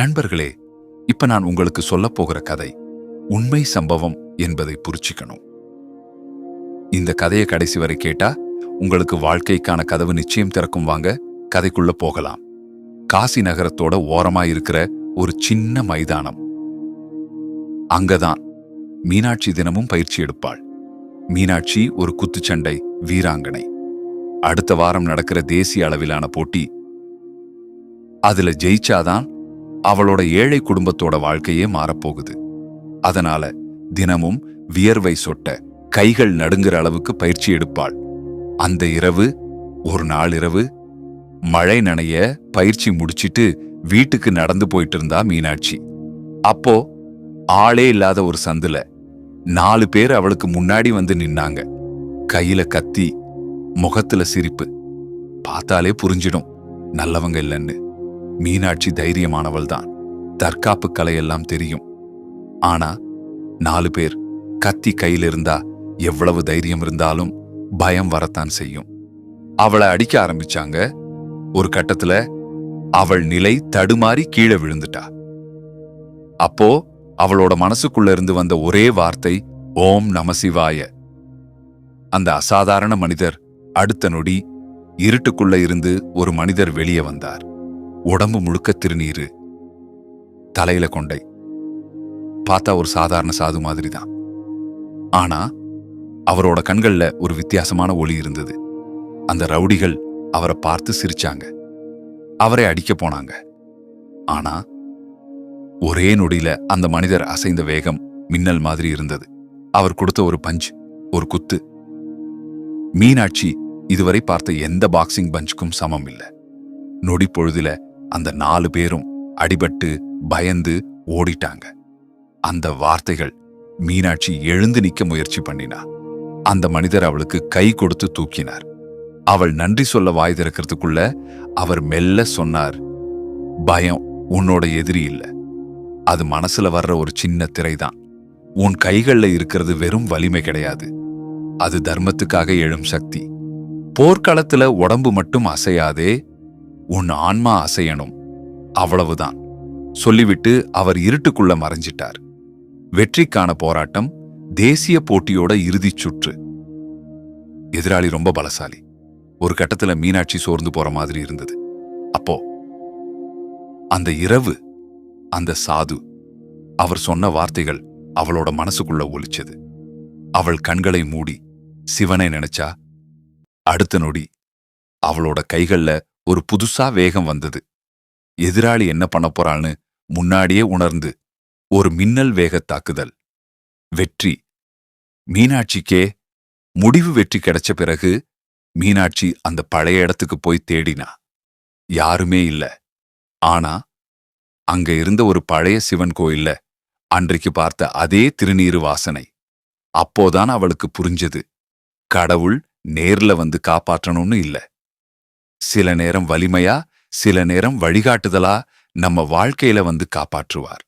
நண்பர்களே இப்ப நான் உங்களுக்கு சொல்லப் போகிற கதை உண்மை சம்பவம் என்பதை புரிச்சுக்கணும். இந்த கதையை கடைசி வரை கேட்டா உங்களுக்கு வாழ்க்கைக்கான கதவு நிச்சயம் திறக்கும் வாங்க கதைக்குள்ள போகலாம். காசி நகரத்தோட ஓரமா இருக்கிற ஒரு சின்ன மைதானம். அங்கதான் மீனாட்சி தினமும் பயிற்சி எடுப்பாள். மீனாட்சி ஒரு குத்துச்சண்டை வீராங்கனை. அடுத்த வாரம் நடக்கிற தேசிய அளவிலான போட்டி. அதுல ஜெயிச்சாதான் அவளோட ஏழை குடும்பத்தோட வாழ்க்கையே மாறப்போகுது. அதனால தினமும் வியர்வை சொட்ட கைகள் நடுங்குற அளவுக்கு பயிற்சி எடுப்பாள். அந்த இரவு ஒரு நாள் இரவு மழை நனைய பயிற்சி முடிச்சிட்டு வீட்டுக்கு நடந்து போயிட்டு இருந்தா மீனாட்சி. அப்போ ஆளே இல்லாத ஒரு சந்துல நாலு பேர் அவளுக்கு முன்னாடி வந்து நின்னாங்க. கையில கத்தி முகத்துல சிரிப்பு. பார்த்தாலே புரிஞ்சிடும் நல்லவங்க இல்லைன்னு. மீனாட்சி தைரியமானவள் தான் தற்காப்பு கலையெல்லாம் தெரியும். ஆனா நாலு பேர் கத்தி கையில் இருந்தா எவ்வளவு தைரியம் இருந்தாலும் பயம் வரத்தான் செய்யும். அவளை அடிக்க ஆரம்பிச்சாங்க. ஒரு கட்டத்துல அவள் நிலை தடுமாறி கீழே விழுந்துட்டா. அப்போ அவளோட மனசுக்குள்ள இருந்து வந்த ஒரே வார்த்தை ஓம் நமசிவாய அந்த அசாதாரண மனிதர் அடுத்த நொடி இருட்டுக்குள்ள இருந்து ஒரு மனிதர் வெளியே வந்தார். உடம்பு முழுக்க திருநீரு. தலையில கொண்டை. பார்த்தா ஒரு சாதாரண சாது மாதிரி தான் ஆனா அவரோட கண்கள்ல ஒரு வித்தியாசமான ஒளி இருந்தது. அந்த ரவுடிகள் அவரை பார்த்து சிரிச்சாங்க. அவரை அடிக்க போனாங்க. ஆனா ஒரே நொடியில அந்த மனிதர் அசைந்த வேகம் மின்னல் மாதிரி இருந்தது. அவர் கொடுத்த ஒரு பஞ்ச் ஒரு குத்து. மீனாட்சி இதுவரை பார்த்த எந்த பாக்ஸிங் பஞ்சுக்கும் சமம் இல்ல. நொடி பொழுதுல அந்த நாலு பேரும் அடிபட்டு பயந்து ஓடிட்டாங்க. அந்த வார்த்தைகள் மீனாட்சி எழுந்து நிக்க முயற்சி பண்ணினா. அந்த மனிதர் அவளுக்கு கை கொடுத்து தூக்கினார். அவள் நன்றி சொல்ல வாய் திறக்கிறதுக்குள்ள அவர் மெல்ல சொன்னார் பயம் உன்னோட எதிரி இல்ல. அது மனசுல வர்ற ஒரு சின்ன திரைதான். உன் கைகள்ல இருக்கிறது வெறும் வலிமை கிடையாது. அது தர்மத்துக்காக எழும் சக்தி. போர்க்களத்துல உடம்பு மட்டும் அசையாதே உன் ஆன்மா அசையணும். அவ்வளவுதான். சொல்லிவிட்டு அவர் இருட்டுக்குள்ள மறைஞ்சிட்டார். வெற்றிக்கான போராட்டம் தேசிய போட்டியோட இறுதிச் சுற்று. எதிராளி ரொம்ப பலசாலி. ஒரு கட்டத்துல மீனாட்சி சோர்ந்து போற மாதிரி இருந்தது. அப்போ அந்த இரவு அந்த சாது அவர் சொன்ன வார்த்தைகள் அவளோட மனசுக்குள்ள ஒலிச்சது. அவள் கண்களை மூடி சிவனை நினைச்சா அடுத்த நொடி அவளோட கைகள்ல ஒரு புதுசா வேகம் வந்தது. எதிராளி என்ன பண்ண போறான்னு முன்னாடியே உணர்ந்து ஒரு மின்னல் வேகத் தாக்குதல். வெற்றி. மீனாட்சிக்கே முடிவு வெற்றி கிடைச்ச பிறகு மீனாட்சி அந்த பழைய இடத்துக்கு போய் தேடினா. யாருமே இல்ல. ஆனா அங்க இருந்த ஒரு பழைய சிவன் கோயில்ல அன்றைக்கு பார்த்த அதே திருநீறு வாசனை. அப்போதான் அவளுக்கு புரிஞ்சது. கடவுள் நேர்ல வந்து காப்பாற்றணும்னு இல்ல. சில நேரம் வலிமையா சில நேரம் வழிகாட்டுதலா நம்ம வாழ்க்கையில வந்து காப்பாற்றுவார்.